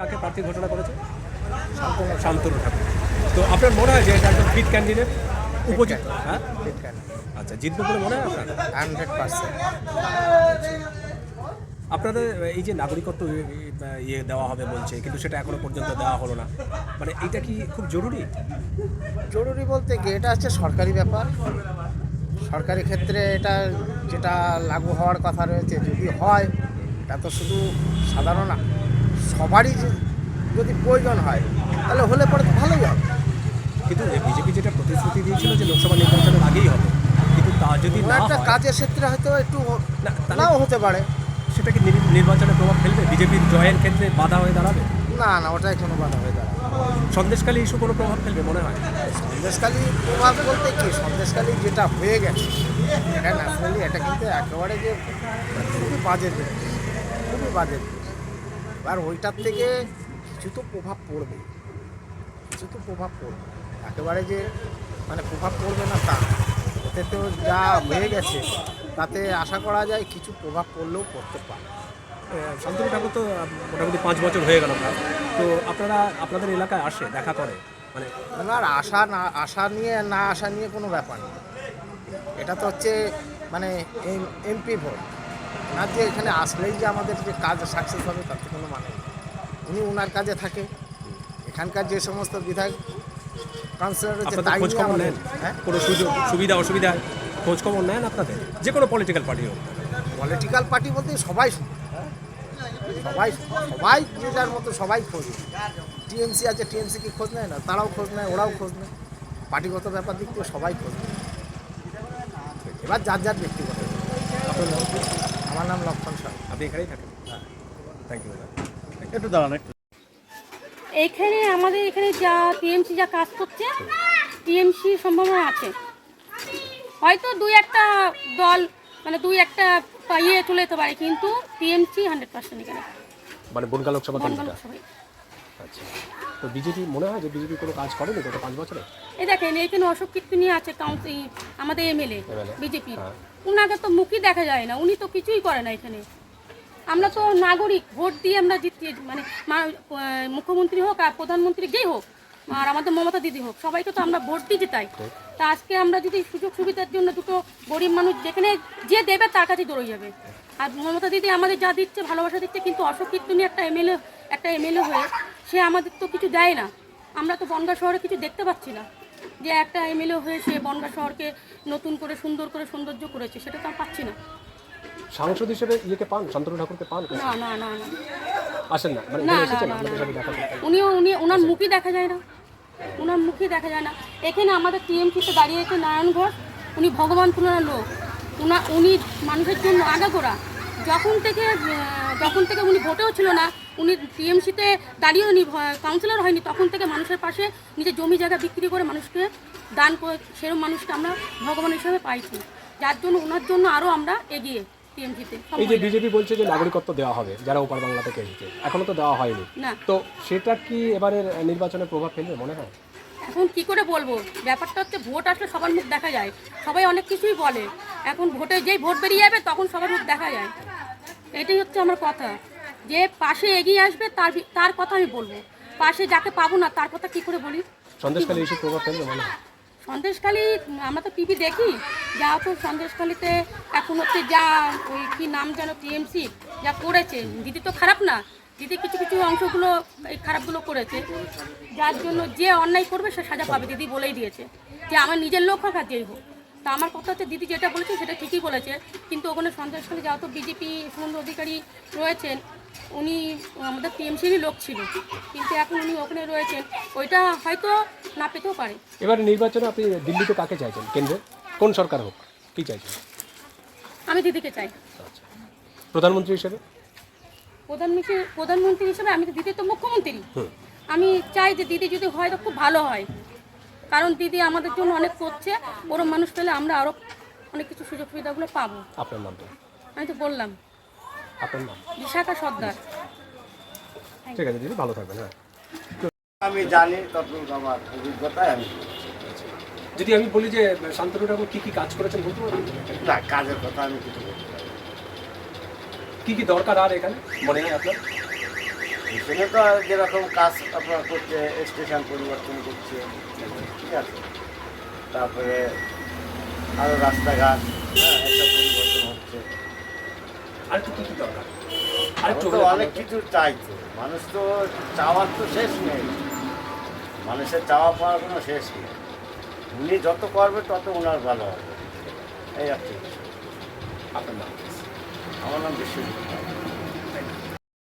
কাকে প্রার্থী ঘোষণা করেছে? শান্তনু ঠাকুর। তো আপনার মনে হয় যে এটা একজন ফিট ক্যান্ডিডেট উপযুক্ত হ্যাঁ? আচ্ছা জিতবে বলে মনে হয় আপনার? Hundred percent. আপনাদের এই যে নাগরিকত্ব ইয়ে দেওয়া হবে বলছে কিন্তু সেটা এখনও পর্যন্ত দেওয়া হলো না। মানে এটা কি খুব জরুরি? জরুরি বলতে কি এটা হচ্ছে সরকারি ব্যাপার। সরকারি ক্ষেত্রে এটা যেটা লাগু হওয়ার কথা রয়েছে যদি হয় তা তো শুধু সাধারণ সবারই যদি প্রয়োজন হয় তাহলে হলে পরে তো ভালোই হবে কিন্তু বিজেপি যেটা প্রতিশ্রুতি দিয়েছিল যে লোকসভা নির্বাচনের আগেই হবে কিন্তু তা যদি না একটা কাজের ক্ষেত্রে হয়তো একটু নাও হতে পারে। সেটা কি নির- নির্বাচনে প্রভাব ফেলবে? বিজেপির জয়ের ক্ষেত্রে বাধা হয়ে দাঁড়াবে? না না ওটাই কোনো বাধা হয়ে দাঁড়াবে সন্দেশকালী ইস্যু কোনো প্রভাব ফেলবে মনে হয়? সন্দেশকালী প্রভাব বলতে কি? সন্দেশকালী যেটা হয়ে গেছে এটা ন্যাশনালি এটা কিন্তু একেবারে যে খুবই বাজে খুবই বাজে আর ওইটার থেকে কিছু তো প্রভাব পড়বে। কিছু তো প্রভাব পড়বে। একেবারে যে মানে প্রভাব পড়বে না তা। এতে তো যা হয়ে গেছে তাতে আশা করা যায় কিছু প্রভাব পড়লেও পড়তে পারে। শান্তনু ঠাকুর তো মোটামুটি পাঁচ বছর হয়ে গেল প্রায় তো আপনারা আপনাদের এলাকায় আসে দেখা করে? মানে ওনার আশা না আশা নিয়ে না আশা নিয়ে কোনো ব্যাপার নেই। এটা তো হচ্ছে মানে এমপি ভোট। ওনার যে এখানে আসলেই যে আমাদের যে কাজ সাকসেস হবে তার তো কোনো মানে নেই। উনি ওনার কাজে থাকে। এখানকার যে সমস্ত বিধায়ক কাউন্সিলর রয়েছে তাই খোঁজ খবর নেন? হ্যাঁ? কোনো সুযোগ সুবিধা অসুবিধা? খোঁজ খবর নেন আপনাদের? যে কোনো পলিটিক্যাল পার্টি হোক। পলিটিক্যাল পার্টি বলতে সবাই হ্যাঁ? সবাই সবাই যে যার মতো সবাই খোঁজ টিএমসি আছে টিএমসি কি খোঁজ নেয় না? তারাও খোঁজ নেয় ওরাও খোঁজ নেয়। পার্টিগত ব্যাপার দিক থেকে সবাই খোঁজ নেয়। এবার যার যার ব্যক্তিগত। আমার নাম লক্ষণ সাহা। আপনি এখানেই থাকেন। থ্যাংক ইউ একটু দাঁড়ান একটু। এইখানে আমাদের এখানে যা টিএমসি যা কাজ করছে টিএমসি সম্ভাবনা আছে। হয়তো দুই একটা দল মানে দুই একটা পাইয়ে চলে যেতে পারে কিন্তু টিএমসি হান্ড্রেড পার্সেন্ট এখানে। মানে বনগা লোকসভা। আচ্ছা। তো বিজেপি মনে হয় যে বিজেপি কোনো কাজ করেনি গত পাঁচ বছরে? এই দেখেন এখানে অশোক কীর্তনী আছে কাউন্সিল আমাদের এমএলএ বিজেপি হ্যাঁ। উনাকে তো মুখই দেখা যায় না উনি তো কিছুই করে না এখানে। আমরা তো নাগরিক ভোট দিয়ে আমরা জিতছি মানে মুখ্যমন্ত্রী হোক আর প্রধানমন্ত্রী যেই হোক আর আমাদের মমতা দিদি হোক সবাইকে তো আমরা ভোট দিয়ে জেতাই। তা আজকে আমরা যদি সুযোগ সুবিধার জন্য দুটো গরিব মানুষ যেখানে যে দেবে তার কাছে দৌড়ে যাবে। আর মমতা দিদি আমাদের যা দিচ্ছে ভালোবাসা দিচ্ছে কিন্তু অশোক কীর্তনী একটা এমএলএ একটা এমএলএ হয়ে সে আমাদের তো কিছু দেয় না। আমরা তো বনগা শহরে কিছু দেখতে পাচ্ছি না। যে একটা এমএলএ হয়ে সে বনগা শহরকে নতুন করে সুন্দর করে সৌন্দর্য করেছে সেটা তো আর পাচ্ছি না। সাংসদ হিসেবে ইয়েকে পান? শান্তনু ঠাকুরকে পান? না না না না। আসেন না মানে না, না, এসেছেন না, আপনাদের সাথে দেখা করতে? উনিও উনি ওনার মুখই দেখা যায় না। ওনার মুখই দেখা যায় না। এখানে আমাদের টিএমসিতে দাঁড়িয়েছে নারায়ণ ঘোষ উনি ভগবান তুলনার লোক। উনা উনি মানুষের জন্য আগাগোড়া। যখন থেকে আহ, যখন থেকে উনি ভোটেও ছিল না উনি টিএমসিতে দাঁড়িয়ে উনি কাউন্সিলর হয়নি তখন থেকে মানুষের পাশে নিজের জমি জায়গা বিক্রি করে মানুষকে দান করে সেরকম মানুষকে আমরা ভগবান হিসাবে পাইছি। যার জন্য ওনার জন্য আরও আমরা এগিয়ে টিএমসিতে এই যে বিজেপি বলছে যে নাগরিকত্ব দেওয়া হবে যারা ওপার বাংলা থেকে এসেছে এখনও তো দেওয়া হয়নি। না। তো সেটা কি এবারের নির্বাচনে প্রভাব ফেলবে মনে হয়? এখন কি করে বলব? ব্যাপারটা হচ্ছে ভোট আসলে সবার মুখ দেখা যায়। সবাই অনেক কিছুই বলে। এখন ভোটে যেই ভোট বেরিয়ে যাবে তখন সবার মুখ দেখা যায়। এটাই হচ্ছে আমার কথা। যে পাশে এগিয়ে আসবে তার তার কথা আমি বলব। পাশে যাকে পাবো না তার কথা কি করে বলি? সন্দেশকালী ইস্যু প্রভাব ফেলবে মনে সন্দেশখালি আমরা তো টিভি দেখি। যা তো সন্দেশখালিতে এখন হচ্ছে যা ওই কি নাম যেন টিএমসি যা করেছে। দিদি তো খারাপ না। দিদি কিছু কিছু অংশগুলো এই খারাপগুলো করেছে। যার জন্য যে অন্যায় করবে সে সাজা পাবে। দিদি বলেই দিয়েছে যে আমার নিজের লোক হোক আর যেই হোক। তা আমার কথা হচ্ছে দিদি যেটা বলেছে সেটা ঠিকই বলেছে। কিন্তু ওখানে সন্দেশখালী যা তো বিজেপি সুমন্ত অধিকারী রয়েছেন। উনি আমাদের টিএমসিরই লোক ছিল। কিন্তু এখন উনি ওখানে রয়েছেন। ওইটা হয়তো না পেতেও পারে। এবার নির্বাচনে আপনি দিল্লিতে কাকে চাইছেন? কেন্দ্রে? কোন সরকার হোক কি চাইছেন? আমি দিদিকে চাই। আচ্ছা। প্রধানমন্ত্রী হিসেবে? প্রধানমন্ত্রী প্রধানমন্ত্রী হিসেবে আমি তো দিদি তো মুখ্যমন্ত্রী। আমি চাই যে দিদি যদি হয় তো খুব ভালো হয়। কারণ দিদি আমাদের জন্য অনেক করছে। ওরম মানুষ পেলে আমরা আরও অনেক কিছু সুযোগ সুবিধাগুলো পাবো। আপনার নামটা? আমি তো বললাম। আপনার নাম? বিশাখা সর্দার। ঠিক আছে দিদি ভালো থাকবেন হ্যাঁ। আমি জানি ততটুকু আমার অভিজ্ঞতায় আমি যদি আমি বলি যে শান্তনু ঠাকুর কী কী কাজ করেছেন বলতে পারবেন? না কাজের কথা আমি কিছু বলতে পারি কী কী দরকার আর এখানে মনে হয় আপনার? মিশনে তো যেরকম কাজ আপনার করছে স্টেশন পরিবর্তন করছে ঠিক আছে। তারপরে আরও রাস্তাঘাট হ্যাঁ আর কি কি দরকার আর তো অনেক কিছু চাইতো মানুষ তো চাওয়ার তো শেষ নেই। মানুষের চাওয়া পাওয়ার কোনো শেষ নেই। উনি যত করবে তত ওনার ভালো হবে। এই আর কি। আপনার নাম আমার নাম বিশ্বজিৎ